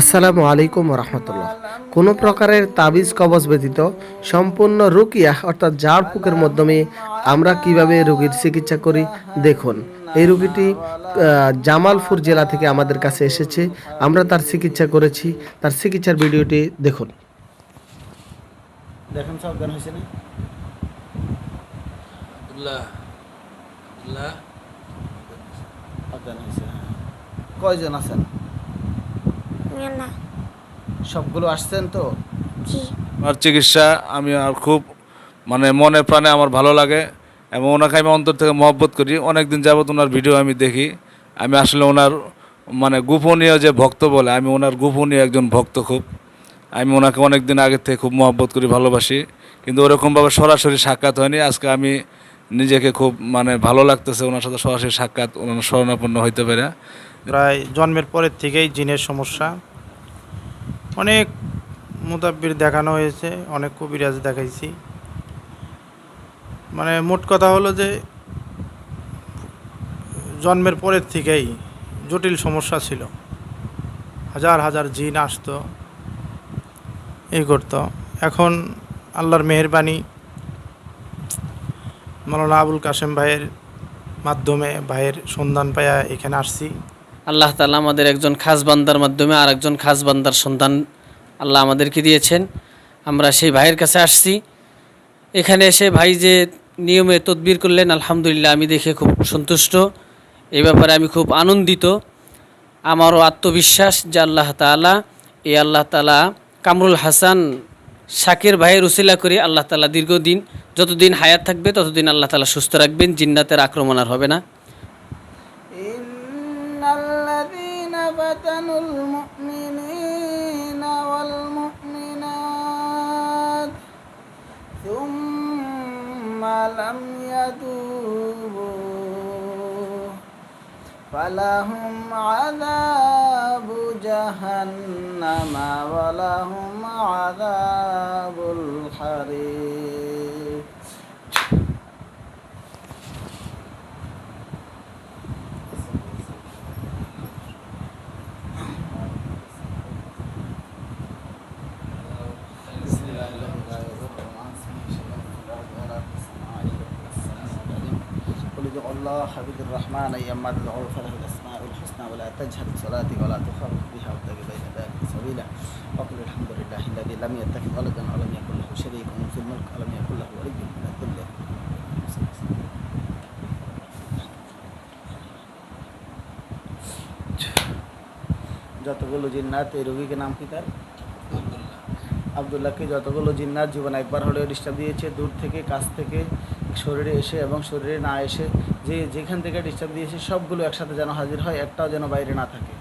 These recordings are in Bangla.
আসসালামু আলাইকুম রহমতুল্লাহ। কোনো প্রকারের তাবিজ কবজ ব্যতীত সম্পূর্ণ রুকিয়া অর্থাৎ ঝাড় ফুকের মাধ্যমে আমরা কীভাবে রোগীর চিকিৎসা করি দেখুন। এই রোগীটি জামালপুর জেলা থেকে আমাদের কাছে এসেছে। আমরা তার চিকিৎসা করেছি। তার চিকিৎসার ভিডিওটি দেখুন। সব হয়েছে না? হ্যাঁ। কয়জন আছেন? না। সবগুলো আসছেন তো? জি। আমার চিকিৎসা আমি আর খুব মানে মনে প্রাণে আমার ভালো লাগে এবং ওনাকে আমি অন্তর থেকে মহব্বত করি। অনেক দিন যাবত ওনার ভিডিও আমি দেখি। আমি আসলে ওনার মানে গোপনীয় যে ভক্ত বলে আমি ওনার গোপনীয় একজন ভক্ত খুব। আমি ওনাকে অনেক দিন আগের থেকে খুব মহব্বত করি ভালোবাসি। কিন্তু ওরকমভাবে সরাসরি সাক্ষাৎ হয়নি। আজকে আমি নিজেকে খুব মানে ভালো লাগতেছে ওনার সাথে সরাসরি সাক্ষাৎ ওনার স্মরণাপন্ন হইতে পারে। প্রায় জন্মের পরের থেকেই জিনের সমস্যা। অনেক মোতাব্বির দেখানো হয়েছে, অনেক কবিরাজ দেখাইছি। মানে মোট কথা হলো যে, জন্মের পরের থেকেই জটিল সমস্যা ছিল। হাজার হাজার জিন আসতো, এই করতো। এখন আল্লাহর মেহরবানি মৌলানা আবুল কাশেম ভাইয়ের মাধ্যমে ভাইয়ের সন্ধান পাইয়া এখানে আসছি। আল্লাহ তালা আমাদের একজন খাস বান্দার মাধ্যমে আর একজন খাস বান্দার সন্তান আল্লাহ আমাদেরকে দিয়েছেন। আমরা সেই ভাইয়ের কাছে আসছি। এখানে এসে ভাই যে নিয়মে তদবির করলেন, আলহামদুলিল্লাহ আমি দেখে খুব সন্তুষ্ট। এই ব্যাপারে আমি খুব আনন্দিত। আমারও আত্মবিশ্বাস যে আল্লাহ তালা এই আল্লাহ তালা কামরুল হাসান শাকের ভাইয়ের উসিলা করে আল্লাহ তালা দীর্ঘদিন, যতদিন হায়াত থাকবে, ততদিন আল্লাহ তালা সুস্থ রাখবেন, জিন্নাতের আক্রমণ আর হবে না। الذين فتنوا المؤمنين والمؤمنات. ثم لم يتوبوا. فلهم عذاب جهنم ولهم عذاب الحريق. الرحمن ايما تدعوا فله الاسماء الحسنى ولا تجهر بصلاتي ولا تخافت بها وابتغ بين ذلك سبيلا وقل الحمد لله الذي لم يتخذ ولدا ولم يكن له شريك في الملك ولم يكن له ولي من الذل যতগুলো জিন্নাত এই রোগীকে নাম কি তার আবদুল্লাহকে যতগুলো জিন্নাত জীবন একবার হলেও ডিস্টার্ব দিয়েছে দূর থেকে কাছ থেকে শরীরে এসে এবং শরীরে না এসে যে যেখান থেকে ডিস্টার্ব দিয়েছে, সবগুলো একসাথে যেন হাজির হয়, একটাও যেন বাইরে না থাকে।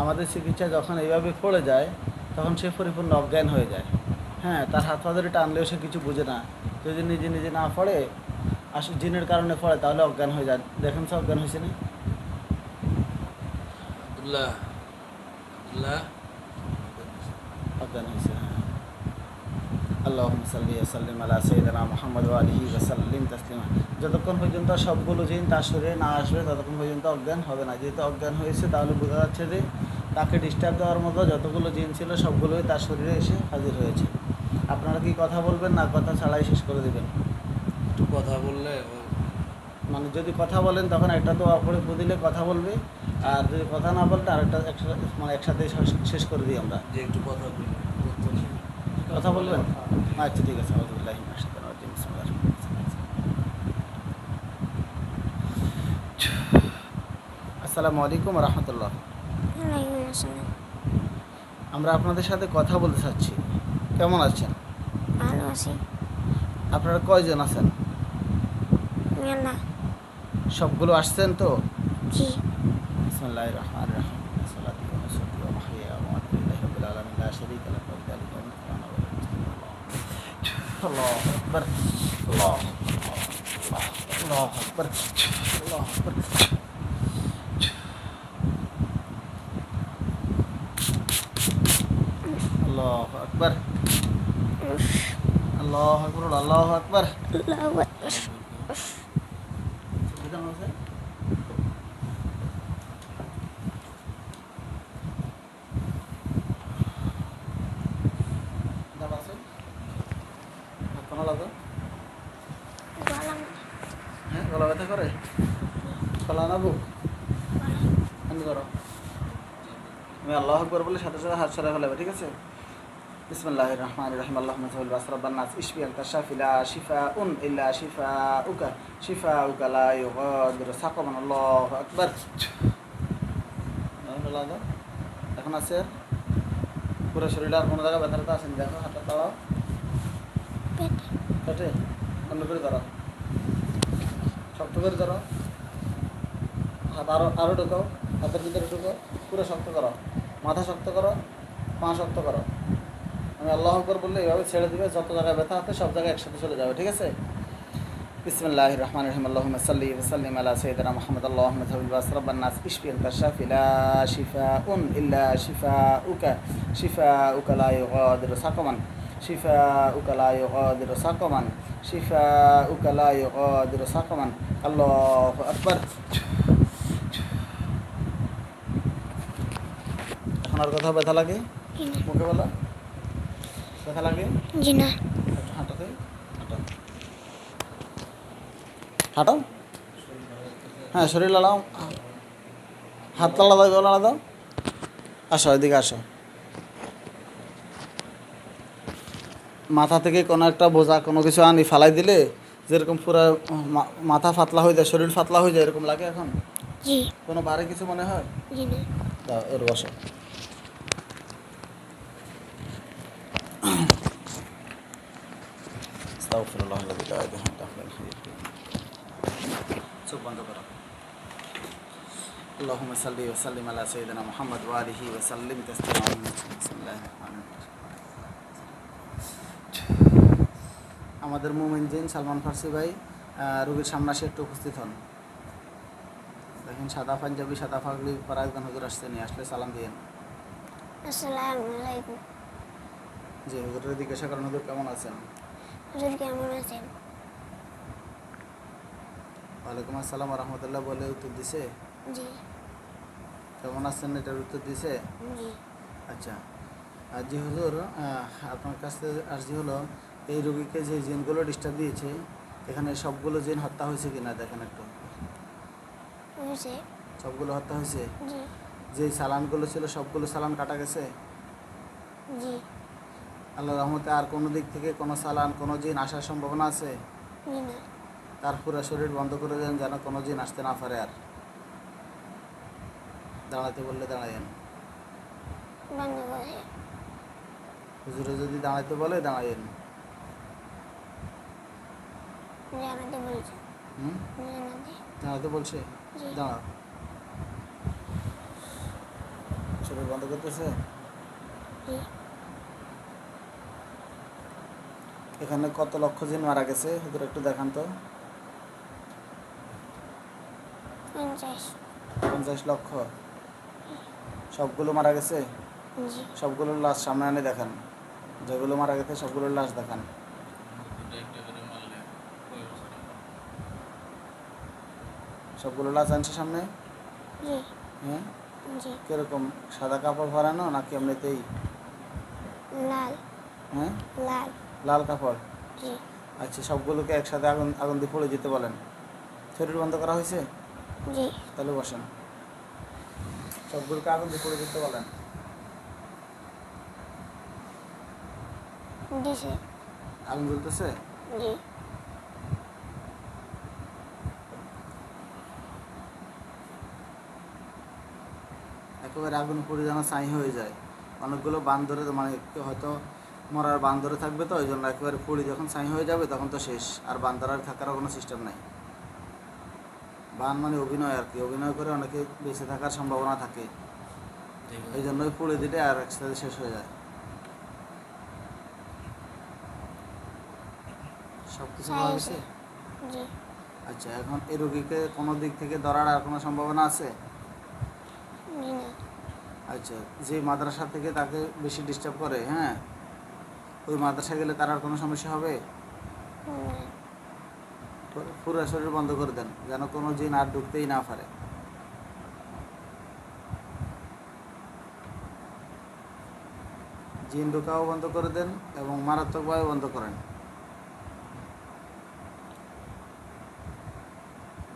আমাদের চিকিৎসা যখন এইভাবে পড়ে যায়, তখন সে পরিপূর্ণ অজ্ঞান হয়ে যায়। হ্যাঁ তার হাত পা ধরে টানলেও সে কিছু বুঝে না। যদি নিজে নিজে না পড়ে আসলে জিনের কারণে পড়ে, তাহলে অজ্ঞান হয়ে যায়। দেখেন সে অজ্ঞান হয়েছে না? আব্দুল্লাহ আব্দুল্লাহ অজ্ঞান হয়েছে আল্লাহ সাল্লি সাল্লিম আলা সৈয়দনা মোহাম্মদ আলহি ওসাল্লিম তাসলিমা যতক্ষণ পর্যন্ত সবগুলো জিন তার শরীরে না আসবে ততক্ষণ পর্যন্ত অজ্ঞান হবে না। যেহেতু অজ্ঞান হয়েছে তাহলে বোঝা যাচ্ছে যে তাকে ডিস্টার্ব দেওয়ার মতো যতগুলো জিন ছিল সবগুলোই তার শরীরে এসে হাজির হয়েছে। আপনারা কি কথা বলবেন না কথা ছাড়াই শেষ করে দেবেন? একটু কথা বললে মানে যদি কথা বলেন তখন একটা তো অপরে দিলে কথা বলবে। আর যদি কথা না বলতে আরেকটা একসাথে মানে একসাথে শেষ- করে দিই আমরা। যে একটু কথা বলি কথা বলবেন? আচ্ছা ঠিক আছে আলহামদুলিল্লাহ আসসালামু আলাইকুম রহমতুল্লাহ। আমরা আপনাদের সাথে কথা বলতে চাচ্ছি। কেমন আছেন? ভালো আছি। আপনারা কয়জন আছেন? না সবগুলো আসছেন তো? জি। বিসমুল্লাহ রহমান রহিম সালাতি الله أكبر. الله الله الله أكبر. الله أكبر. الله أكبر. الله أكبر. الله أكبر. الله أكبر. গলা না বুক বন্ধ করো। আমি আল্লাহ আকবর বলে সাথে সাথে হাত সরা ফেলাবে ঠিক আছে? বিসমিল্লাহ রহমান রহিম। আল্লাহ সাহুল বাসরাব্বান নাস। ইশফি শাফিলা শিফা উন ইল্লা শিফা উকা শিফা উকা লা ইউগাদিরু সাকামান আল্লাহু আকবার। এখন আছে? পুরো শরীরে আর কোনো জায়গায় ব্যথাটা আসেনি। দেখো হাতটা দাও পেটে? বন্ধ করে ধরো। শক্ত করে ধরো। হাত আরও আরও ঢুকাও হাতের ভিতরে ঢুকো, পুরো শক্ত করো। মাথা শক্ত করো, পা শক্ত করো। আমি আল্লাহ আকবর বললে এভাবে ছেড়ে দিবে, যত জায়গায় ব্যথা আছে সব জায়গায় একসাথে চলে যাবে, ঠিক আছে? বিসমিল্লাহ রহমান রহিম। আল্লাহুম্মা সাল্লি সাল্লিম আলা সাইয়্যিদিনা মুহাম্মদ। আল্লাহুম্মা তাবিল বাস রাব্বান নাস ইশফি আনতা শাফি লা শিফাউন ইল্লা শিফাউকা। শিফাউকা লা ইউগাদিরু সাকামান শিফাউকা লা ইউগাদিরু সাকামান শিফাউকা লা ইউগাদিরু সাকামান আল্লাহু আকবার। আর কথা ব্যথা লাগে? মুখে বলো। ব্যথা লাগে? জি না হাঁটাতে? হাঁটো। হাঁটো। হ্যাঁ শরীর লালাও। হাত লালা দাও গলা দাও। আসো এদিকে আসো। মাথা থেকে কোনো একটা বোঝা কোনো কিছু আনি ফালাই দিলে যেরকম পুরো মাথা ফাতলা হয়ে যায় শরীর ফাতলা হয়ে যায় এরকম লাগে এখন? কোনো বারে কিছু মনে হয়? দাও এর বসো। আস্তাগফিরুল্লাহ আল্লাযী লা ইলাহা ইল্লা হুয়াল হাইয়্যুল কাইয়্যুম। চোখ বন্ধ করো اللهم صل وسلم على سيدنا محمد وآله وسلم تسليما بسم الله الرحمن الرحيم আমাদের মোমেন জিন সালমান ফার্সি ভাই আহ, রোগীর সামনে আসে একটু উপস্থিত হন দেখেন সাদা পাঞ্জাবি সাদা পাগড়ি পরা একজন হুজুর আসছে নিয়ে আসলে সালাম দিয়েন আসসালামু আলাইকুম যে হুজুরের জিজ্ঞাসা করেন হুজুর কেমন আছেন হুজুর কেমন আছেন? ওয়ালাইকুম আসসালাম রহমতুল্লাহ বলে উত্তর দিছে? জি। কেমন আছেন এটার উত্তর দিছে? জি। আচ্ছা আর যে হুজুর আপনার কাছে আর্জি হলো এই রোগীকে যে জিনগুলো ডিস্টার্ব দিয়েছে এখানে সবগুলো জিন হত্যা হয়েছে কিনা দেখেন একটু। হয়েছে। সবগুলো হত্যা হয়েছে? জি। যে সালানগুলো ছিল সবগুলো সালান কাটা গেছে? জি। আল্লাহ রহমতে আর কোনো দিক থেকে কোনো সালান কোনো জিন আসার সম্ভাবনা আছে? তার পুরো শরীর বন্ধ করে দেন যেন কোনো জিন আসতে না পারে আর। দাঁড়াতে বললে দাঁড়ায়েন। হুজুরে যদি দাঁড়াইতে বলে দাঁড়ায়েন। হুম? দাঁড়াতে। বলছে? জি। দাঁড়াও। শরীর বন্ধ করতেছে জি এখানে কত লক্ষ জিন মারা গেছে হুজুর একটু দেখান তো। পঞ্চাশ। লক্ষ? সবগুলো মারা গেছে? জি। সবগুলোর লাশ সামনে আনে দেখান। যেগুলো মারা গেছে সবগুলোর লাশ দেখান। সবগুলো লাশ আনছে সামনে? জি। হ্যাঁ? জি। কীরকম? সাদা কাপড় ভরানো নাকি এমনিতেই? লাল। হ্যাঁ? লাল। লাল কাপড়? আচ্ছা সবগুলোকে একসাথে আগুন আগুন দিয়ে পড়ে যেতে বলেন। শরীর বন্ধ করা হয়েছে? তাহলে বসেন। সবগুলোকে আগুন দিয়ে পড়ে যেতে বলেন। আগুন জ্বলতেছে? একেবারে আগুন পড়ে যেন ছাই হয়ে যায়। অনেকগুলো বান্দরে মানে কেউ হয়তো মরার বান্দরে থাকবে তো ওই জন্য একেবারে পুড়ি যখন ছাই হয়ে যাবে তখন তো শেষ। আর বান্দর আর থাকারও কোনো সিস্টেম নাই। বান মানে অভিনয় আর কি অভিনয় করে অনেকে বেঁচে থাকার সম্ভাবনা থাকে। এই জন্যই পুড়ে দিলে আর একসাথে শেষ হয়ে যায়। সব কিছু ভালো হয়েছে? আচ্ছা এখন এই রোগীকে কোনো দিক থেকে ধরার আর কোনো সম্ভাবনা আছে? আচ্ছা যে মাদ্রাসা থেকে তাকে বেশি ডিস্টার্ব করে হ্যাঁ? ওই মাদ্রাসা গেলে তার আর কোনো সমস্যা হবে? পুরো- শরীর বন্ধ করে দেন যেন কোনো জিন আর ঢুকতেই না পারে। জিন ঢোকাও বন্ধ করে দেন এবং মারাত্মকভাবে বন্ধ করেন।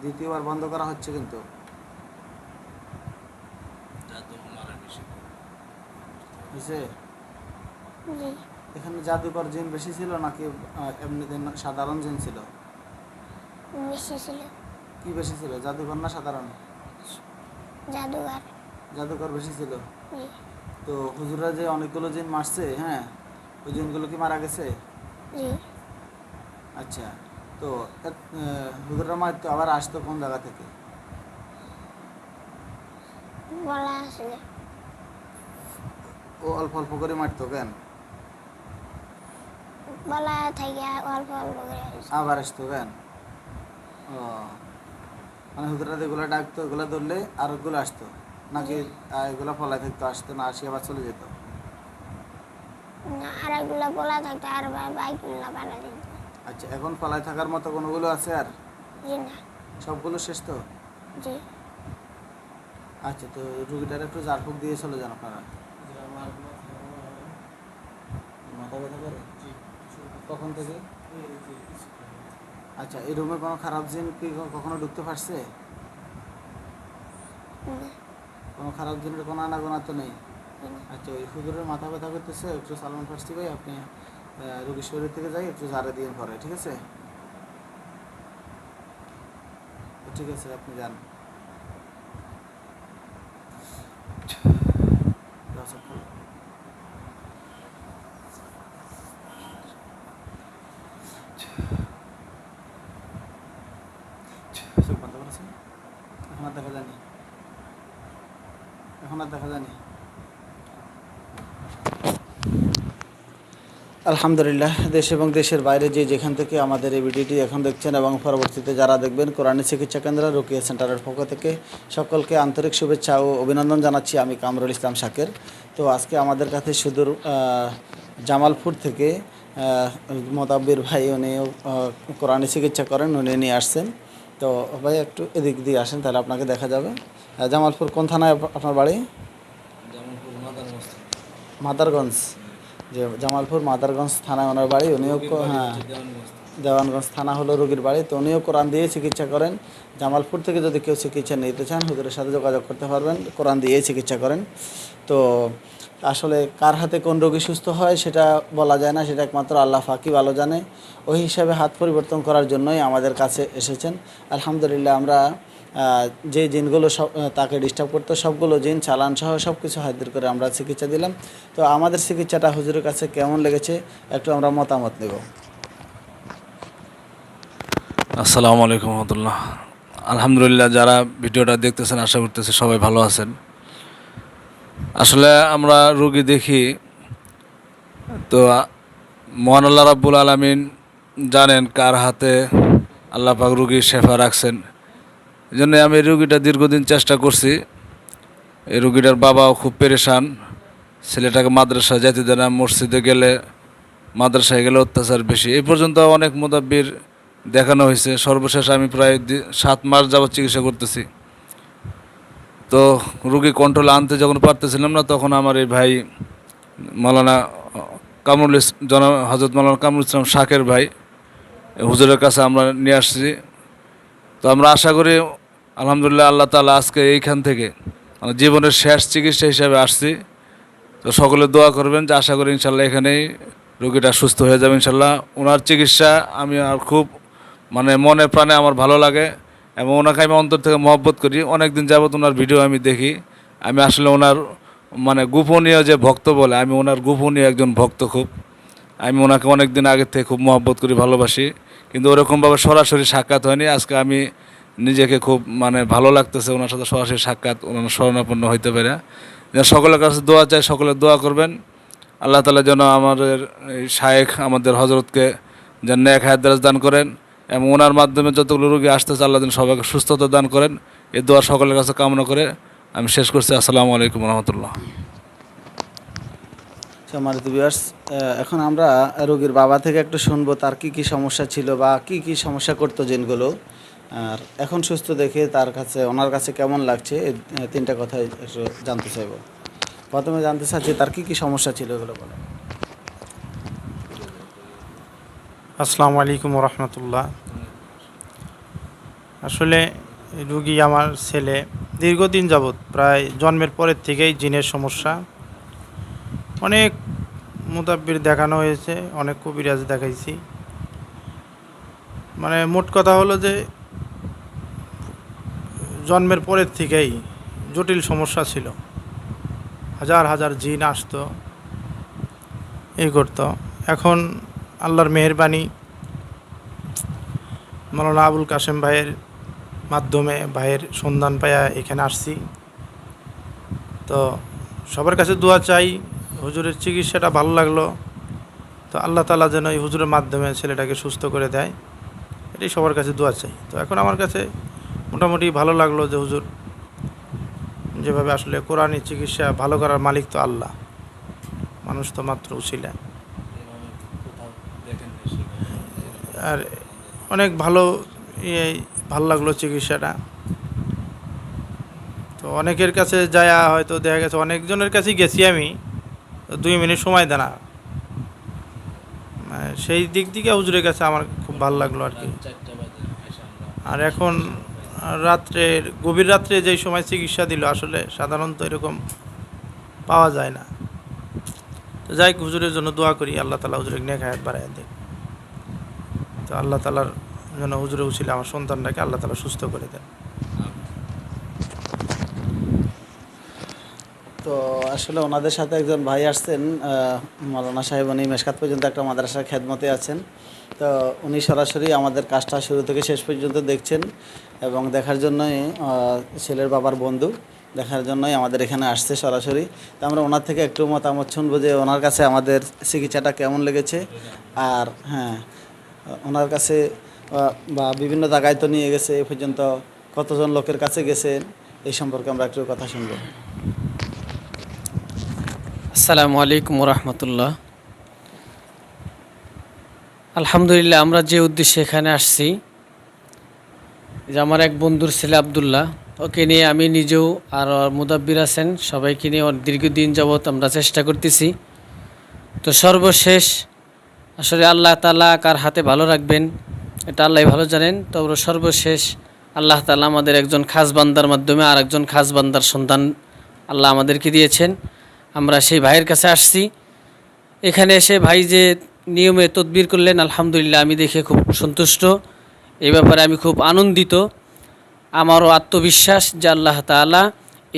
দ্বিতীয়বার বন্ধ করা হচ্ছে কিন্তু। বুঝছে এখানে জাদুকর জিন বেশি ছিল নাকি আহ, এমনি দিন সাধারণ জিন ছিল? বেশি ছিল। কি বেশি ছিল জাদুকর না সাধারণ? জাদুঘর জাদুকর বেশি ছিল? তো হুজুরা যে অনেকগুলো জিন মারছে হ্যাঁ ওই জিনগুলো কি মারা গেছে? জি। আচ্ছা তো হুজুরা মারতো আবার আসতো কোন জায়গা থেকে? ও অল্প অল্প করে মারতো কেন? বলা থেকে অল্প অল্প আবার আসতো কেন? ও মানে হুজুরা যেগুলো ডাকতো ওগুলো ধরলে আর ওগুলো আসতো। নাকি এগুলো ফলাই থাকতো আসতো না আসি আবার চলে যেত? না আর এগুলো বলা থাকতো আর বাইকগুলো বানা দিত। আচ্ছা এখন ফলাই থাকার মতো কোনোগুলো আছে আর? জি না। সবগুলো শেষ তো? জি। আচ্ছা তো রুগীটার একটু জারফুক দিয়ে চলে যান আপনারা। মাথা ব্যথা করে। কখন থেকে? আচ্ছা এই রুমে কোনো খারাপ জিন কি কখনো ঢুকতে পারছে? কোনো খারাপ জিনের কোনো আনাগোনা তো নেই? আচ্ছা ওই হুজুরের মাথা ব্যথা করতেছে একটু সালমান ফার্সি ভাই আপনি রুগীর শরীর থেকে যাই একটু ঝাড়ে দিয়ে পরে ঠিক আছে? ঠিক আছে আপনি যান। আচ্ছা, ভালো। চোখ বন্ধ করেছেন? এখন আর দেখা যায়নি এখন আর দেখা যায়নি আলহামদুলিল্লাহ দেশ এবং দেশের বাইরে যে যেখান থেকে আমাদের এই ভিডিওটি এখন দেখছেন এবং পরবর্তীতে যারা দেখবেন কোরআনী চিকিৎসা কেন্দ্র রুকিয়া সেন্টারের পক্ষ থেকে সকলকে আন্তরিক শুভেচ্ছা ও অভিনন্দন জানাচ্ছি আমি কামরুল ইসলাম শাকের। তো আজকে আমাদের কাছে সুদূর জামালপুর থেকে মোতাব্বির ভাই উনিও আহ, কোরআনী চিকিৎসা করেন উনি নিয়ে আসছেন। তো ভাই একটু এদিক দিয়ে আসেন তাহলে আপনাকে দেখা যাবে। জামালপুর কোন থানায় আপনার বাড়ি? মাদারগঞ্জ। যে জামালপুর মাদারগঞ্জ থানায় ওনার বাড়ি উনিও হ্যাঁ দেওয়ানগঞ্জ থানা হলো রোগীর বাড়ি। তো উনিও কোরআন দিয়ে চিকিৎসা করেন। জামালপুর থেকে যদি কেউ চিকিৎসা নিতে চান হুজুরের সাথে যোগাযোগ করতে পারবেন। কোরআন দিয়ে চিকিৎসা করেন। তো আসলে কার হাতে কোন রোগী সুস্থ হয় সেটা বলা যায় না, সেটা একমাত্র আল্লাহ ফাঁকি ভালো জানে। ওই হিসাবে হাত পরিবর্তন করার জন্যই আমাদের কাছে এসেছেন। আলহামদুলিল্লাহ আমরা যে জিনগুলো সব তাকে ডিস্টার্ব করতো, সবগুলো জিন, চালান সহ সব কিছু হাজির করে আমরা চিকিৎসা দিলাম। তো আমাদের চিকিৎসাটা হুজুরের কাছে কেমন লেগেছে একটু আমরা মতামত নেব। আসসালামু আলাইকুম রহমতুল্লাহ। আলহামদুলিল্লাহ, যারা ভিডিওটা দেখতেছেন, আশা করতেছি সবাই ভালো আছেন। আসলে আমরা রুগী দেখি, তো মহান আল্লাহ রাব্বুল আলমিন জানেন কার হাতে আল্লাহ পাক রুগীর শেফা রাখছেন। এই জন্য আমি এই রুগীটা দীর্ঘদিন চেষ্টা করছি। এই রুগীটার বাবাও খুব পেরেশান। ছেলেটাকে মাদ্রাসা যেতে দেয় না, মসজিদে গেলে মাদ্রাসায় গেলে অত্যাচার বেশি। এই পর্যন্ত অনেক মোদাব্বির দেখানো হয়েছে। সর্বশেষ আমি প্রায় সাত মাস যাবৎ চিকিৎসা করতেছি। তো রুগী কন্ট্রোলে আনতে যখন পারতেছিলাম না, তখন আমার এই ভাই মালানা কামরুল জন হজরত মালানা কামরুল ইসলাম শাকের ভাই, হুজুরের কাছে আমরা নিয়ে আসছি। তো আমরা আশা করি আলহামদুলিল্লাহ আল্লাহ তালা আজকে এইখান থেকে জীবনের শেষ চিকিৎসা হিসাবে আসছি। তো সকলে দোয়া করবেন যে আশা করি ইনশাল্লাহ এখানেই রোগীটা সুস্থ হয়ে যাবে ইনশাল্লাহ। ওনার চিকিৎসা আমি আর খুব মানে মনে প্রাণে আমার ভালো লাগে। এবং ওনাকে আমি অন্তর থেকে মহব্বত করি। অনেক দিন যাবত ওনার ভিডিও আমি দেখি। আমি আসলে ওনার মানে গোপনীয় যে ভক্ত বলে, আমি ওনার গোপনীয় একজন ভক্ত খুব। আমি ওনাকে অনেক দিন আগে থেকে খুব মহব্বত করি, ভালোবাসি। কিন্তু ওরকমভাবে সরাসরি সাক্ষাৎ হয়নি। আজকে আমি নিজেকে খুব মানে ভালো লাগতেছে ওনার সাথে সরাসরি সাক্ষাৎ, ওনার স্মরণাপন্ন হইতে পারে। সকলের কাছে দোয়া চাই, সকলে দোয়া করবেন। আল্লাহ তালা যেন আমাদের এই শায়েখ আমাদের হজরতকে যেন ন্যাক হায়াত দান করেন। এবং ওনার মাধ্যমে যতগুলো রোগী আসতেছে, আল্লাহ যেন সবাইকে সুস্থতা দান করেন। এ দোয়া সকলের কাছে কামনা করে আমি শেষ করছি। আসসালামু আলাইকুম রহমতুল্লাহ। এখন আমরা রোগীর বাবা থেকে একটু শুনব, তার কি কি সমস্যা ছিল বা কি কি সমস্যা করতো জিনগুলো। আর এখন সুস্থ দেখে তার কাছে, ওনার কাছে কেমন লাগছে? তিনটা কথা জানতে চাইব। প্রথমে জানতে চাচ্ছি, তার কি কি সমস্যা ছিল এগুলো বলেন। আসসালামু আলাইকুম রহমতুল্লাহ আসলে রুগী আমার ছেলে, দীর্ঘদিন যাবৎ প্রায় জন্মের পরের থেকেই জিনের সমস্যা। অনেক মোতাব্বির দেখানো হয়েছে, অনেক কবিরাজ দেখাইছি। মানে মোট কথা হলো যে, জন্মের পরের থেকেই জটিল সমস্যা ছিল। হাজার হাজার জিন আসতো এই করতো। এখন আল্লাহর মেহেরবানি মৌলানা আবুল কাশেম ভাইয়ের মাধ্যমে ভাইয়ের সন্ধান পাইয়া এখানে আসছি। তো সবার কাছে দোয়া চাই, হুজুরের চিকিৎসাটা ভালো লাগল, তো আল্লাহ তালা যেন এই হুজুরের মাধ্যমে ছেলেটাকে সুস্থ করে দেয়, এটাই সবার কাছে দোয়া চাই। তো এখন আমার কাছে মোটামুটি ভালো লাগল যে হুজুর যেভাবে আসলে কোরআনী চিকিৎসা ভালো করার মালিক তো আল্লাহ, মানুষ তো মাত্র উছিলা আর অনেক ভালো ইয়ে ভালো লাগল চিকিৎসাটা। তো অনেকের কাছে যায় হয়তো দেখা গেছে, অনেকজনের কাছেই গেছি আমি। দুই মিনিট সময় দেনা। মানে সেই দিক থেকে হুজুরের কাছে আমার খুব ভালো লাগল আর কি। আর এখন রাত্রের, গভীর রাত্রে যেই সময় চিকিৎসা দিল, আসলে সাধারণত এরকম পাওয়া যায় না। তো যাই হুজুরের জন্য দোয়া করি, আল্লাহ তালা হুজুরের নেক হায়াত বাড়ায় তো আল্লাহ তালার যেন হুজুরে উছিলে আমার সন্তানটাকে আল্লাহ তালা সুস্থ করে দেন। তো আসলে ওনাদের সাথে একজন ভাই আসছেন মৌলানা সাহেব, উনি মেশকাত পর্যন্ত একটা মাদ্রাসার খেদমতে আছেন। তো উনি সরাসরি আমাদের কাজটা শুরু থেকে শেষ পর্যন্ত দেখছেন এবং দেখার জন্যই ছেলের বাবার বন্ধু, দেখার জন্যই আমাদের এখানে আসছে সরাসরি। তো আমরা ওনার থেকে একটু মতামত শুনব যে ওনার কাছে আমাদের চিকিৎসাটা কেমন লেগেছে। আর হ্যাঁ ওনার কাছে বা বিভিন্ন জায়গায় তো নিয়ে গেছে এ পর্যন্ত কতজন লোকের কাছে গেছেন এই সম্পর্কে আমরা একটু কথা শুনব। আসসালামু আলাইকুম রহমতুল্লাহ আলহামদুলিল্লাহ, আমরা যে উদ্দেশ্যে এখানে আসছি, যে আমার এক বন্ধুর ছেলে আবদুল্লাহ, ওকে নিয়ে আমি নিজেও আর মুদাব্বির আছেন, সবাইকে নিয়ে দীর্ঘদিন যাবৎ আমরা চেষ্টা করতেছি। তো সর্বশেষ আসলে আল্লাহ তালা কার হাতে ভালো রাখবেন, এটা আল্লাহ ভালো জানেন। তো ওরা সর্বশেষ আল্লাহ তালা আমাদের একজন খাস বান্দার মাধ্যমে আর একজন খাস বান্দার সন্তান আল্লাহ আমাদেরকে দিয়েছেন। আমরা সেই ভাইয়ের কাছে আসছি। এখানে এসে ভাই যে নিয়মে তদবির করলেন, আলহামদুলিল্লাহ আমি দেখে খুব সন্তুষ্ট। এই ব্যাপারে আমি খুব আনন্দিত। আমারও আত্মবিশ্বাস যে আল্লাহ তালা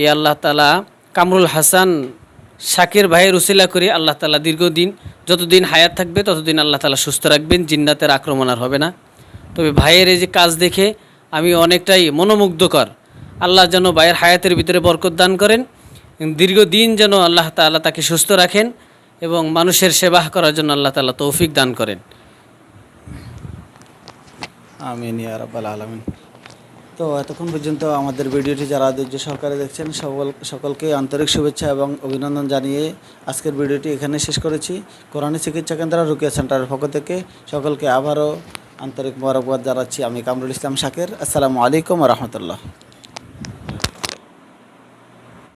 এই আল্লাহ তালা কামরুল হাসান শাকির ভাইয়ের উসিলা করে আল্লাহ তালা দীর্ঘদিন, যতদিন হায়াত থাকবে, ততদিন আল্লাহ তালা সুস্থ রাখবেন, জিন্নাতের আক্রমণ আর হবে না। তবে ভাইয়ের এই যে কাজ দেখে আমি অনেকটাই মনোমুগ্ধকর। আল্লাহ যেন ভাইয়ের হায়াতের ভিতরে বরকত দান করেন, দীর্ঘদিন যেন আল্লাহ তাআলা তাকে সুস্থ রাখেন এবং মানুষের সেবা করার জন্য আল্লাহ তাআলা তৌফিক দান করেন। আমিন আলামিন। তো এতক্ষণ পর্যন্ত আমাদের ভিডিওটি যারা ধৈর্য সহকারে দেখছেন, সকল, সকলকে আন্তরিক শুভেচ্ছা এবং অভিনন্দন জানিয়ে আজকের ভিডিওটি এখানে শেষ করেছি। কোরআনী চিকিৎসা কেন্দ্র রুকিয়া সেন্টারের পক্ষ থেকে সকলকে আবারও আন্তরিক মোবারকবাদ জানাচ্ছি। আমি কামরুল ইসলাম শাকের। আসসালামু আলাইকুম রহমতুল্লাহ।